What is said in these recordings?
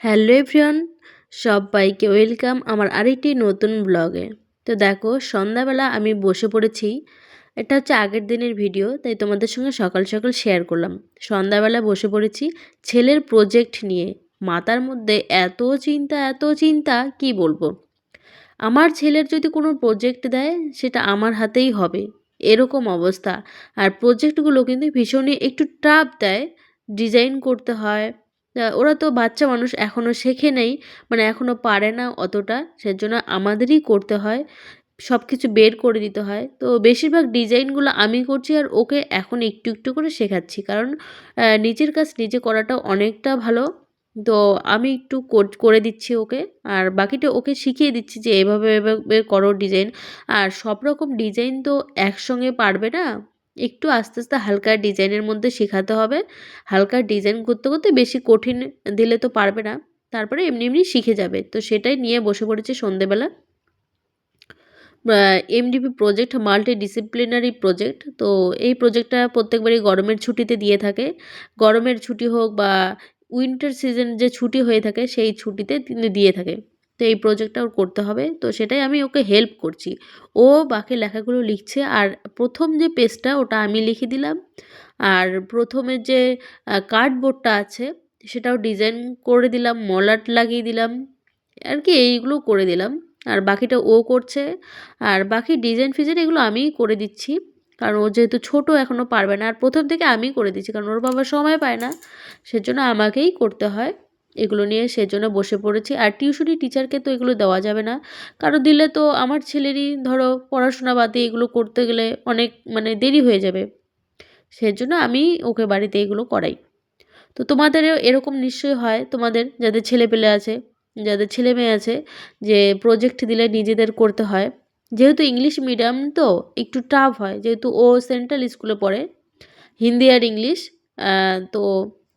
Hello everyone, সবাইকে welcome আমার আরেকটি নতুন ব্লগে। তো দেখো, সন্ধ্যাবেলা আমি বসে পড়েছি। এটা হচ্ছে আগের দিনের ভিডিও, তাই তোমাদের সঙ্গে সকাল সকাল শেয়ার করলাম। সন্ধ্যাবেলা বসে পড়েছি ছেলের প্রজেক্ট নিয়ে। মাথার মধ্যে এত চিন্তা এত চিন্তা, কি বলব? আমার ছেলের যদি কোনো প্রজেক্ট দেয়, সেটা আমার হাতেই হবে। এরকম অবস্থা। আর প্রজেক্টগুলো কিন্তু ভীষণই একটু টাফ দেয়। ডিজাইন করতে হয় ওরা তো বাচ্চা মানুষ এখনও শেখে নেই মানে এখনও পারে না অতটা। সেজন্য আমাদেরই করতে হয় সব কিছু বের করে দিতে হয়। তো বেশিরভাগ ডিজাইনগুলো আমি করছি আর ওকে এখন একটু একটু করে শেখাচ্ছি। কারণ নিজের কাজ নিজে করাটা অনেকটা ভালো। তো আমি একটু করে দিচ্ছি ওকে, আর বাকিটা ওকে শিখিয়ে দিচ্ছি যে এভাবে এভাবে করো ডিজাইন। আর সব রকম ডিজাইন তো একসঙ্গে পারবে না। একটু আস্তে আস্তে হালকা ডিজাইনের মধ্যে শেখাতে হবে। হালকা ডিজাইন করতে করতে বেশি কঠিন দিলে তো পারবে না। তারপরে এমনি এমনি শিখে যাবে। তো সেটাই নিয়ে বসে পড়েছে সন্ধেবেলা। MDP project multi disciplinary project তো এই প্রজেক্টটা প্রত্যেকবারই গরমের ছুটিতে দিয়ে থাকে। গরমের ছুটি হোক বা উইন্টার সিজন যে ছুটি হয়ে থাকে, সেই ছুটিতে দিয়ে থাকে। তো এই প্রজেক্টটা ওর করতে হবে। তো সেটাই আমি ওকে হেল্প করছি। ও বাকি লেখাগুলো লিখছে আর প্রথম যে পেজটা ওটা আমি লিখে দিলাম। আর প্রথমে যে কার্ডবোর্ডটা আছে সেটাও ডিজাইন করে দিলাম মলাট লাগিয়ে দিলাম, আর কি এইগুলো করে দিলাম। আর বাকিটা ও করছে। আর বাকি ডিজাইন ফিজাইন এগুলো আমিই করে দিচ্ছি। কারণ ও যেহেতু ছোটো এখনও পারবে না। আর প্রথম থেকে আমি করে দিচ্ছি। কারণ ওর বাবা সময় পায় না। সেজন্য আমাকেই করতে হয়। এগুলো নিয়ে সেজন্য বসে পড়েছি। আর টিউশনি টিচারকে তো এগুলো দেওয়া যাবে না। কারও দিলে তো আমার ছেলেরই ধরো পড়াশোনা বাদে এগুলো করতে গেলে অনেক মানে দেরি হয়ে যাবে। সেজন্য আমি ওকে বাড়িতে এগুলো করাই। তো তোমাদেরও এরকম নিশ্চয়ই হয় তোমাদের, যাদের ছেলে পেলে আছে, যাদের ছেলে মেয়ে আছে, যে প্রজেক্ট দিলে নিজেদের করতে হয়। যেহেতু ইংলিশ মিডিয়াম তো একটু টাফ হয়, যেহেতু ও সেন্ট্রাল স্কুলে পড়ে, হিন্দি আর ইংলিশ তো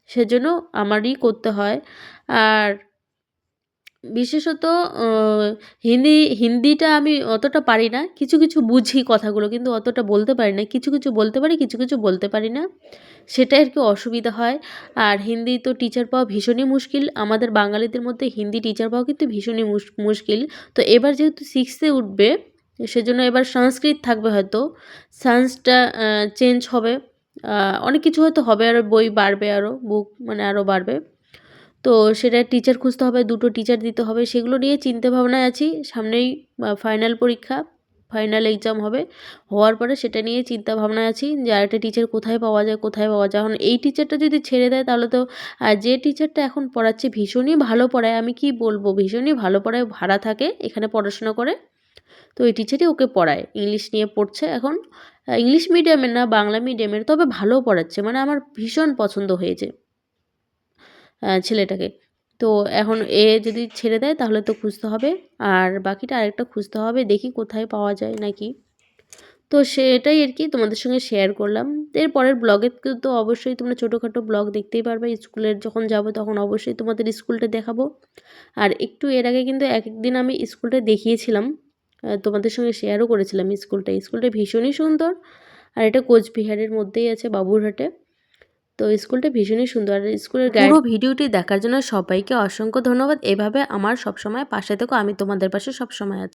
সেজন্য আমারই করতে হয়। আর বিশেষত হিন্দি, হিন্দিটা আমি অতটা পারি না। কিছু কিছু বুঝি কথাগুলো কিন্তু অতটা বলতে পারি না। কিছু কিছু বলতে পারি, কিছু কিছু বলতে পারি না। সেটাই আর কি অসুবিধা হয়। আর হিন্দি তো টিচার পাওয়া ভীষণই মুশকিল। আমাদের বাঙালিদের মধ্যে হিন্দি টিচার পাওয়া কিন্তু ভীষণই মুশকিল। তো এবার যেহেতু সিক্সে উঠবে, সেজন্য এবার সংস্কৃত থাকবে হয়তো। সায়েন্সটা চেঞ্জ হবে। অনেক কিছু হয়তো হবে আরও বই বাড়বে আরও বুক মানে আরও বাড়বে। তো সেটা টিচার খুঁজতে হবে, দুটো টিচার দিতে হবে, সেগুলো নিয়ে চিন্তা ভাবনায় আছি। সামনেই ফাইনাল পরীক্ষা ফাইনাল এক্সাম হবে। হওয়ার পরে সেটা নিয়ে চিন্তা ভাবনায় আছি যে আরেকটা টিচার কোথায় পাওয়া যায়, কোথায় পাওয়া যায়। এখন এই টিচারটা যদি ছেড়ে দেয়, তাহলে তো যে টিচারটা এখন পড়াচ্ছে ভীষণই ভালো পড়ায়, আমি কি বলব? ভীষণই ভালো পড়ায়, ভাড়া থাকে, এখানে পড়াশোনা করে। তো ওই টিচারই ওকে পড়ায়। ইংলিশ নিয়ে পড়ছে এখন। ইংলিশ মিডিয়ামের না, বাংলা মিডিয়ামের তবে ভালো পড়াচ্ছে। মানে আমার ভীষণ পছন্দ হয়েছে ছেলেটাকে। তো এখন এ যদি ছেড়ে দেয়, তাহলে তো খুঁজতে হবে। আর বাকিটা আরেকটা খুঁজতে হবে, দেখি কোথায় পাওয়া যায় নাকি। তো সেটাই আর কি তোমাদের সঙ্গে শেয়ার করলাম। এরপরের ব্লগে তো অবশ্যই তোমরা ছোটোখাটো ব্লগ দেখতেই পারবে। স্কুলের যখন যাব তখন অবশ্যই তোমাদের স্কুলটা দেখাবো। আর একটু এর আগে কিন্তু এক একদিন আমি স্কুলটা দেখিয়েছিলাম। তোমাদের সঙ্গে শেয়ারও করেছিলাম স্কুলটা। স্কুলটা ভীষণই সুন্দর। আর এটা কোচবিহারের মধ্যেই আছে, বাবুরহাটে। তো স্কুলটা ভীষণই সুন্দর। আর স্কুলের পুরো ভিডিওটি দেখার জন্য সবাইকে অসংখ্য ধন্যবাদ। এভাবে আমার সবসময় পাশে থেকো, আমি তোমাদের পাশে সবসময় আছি।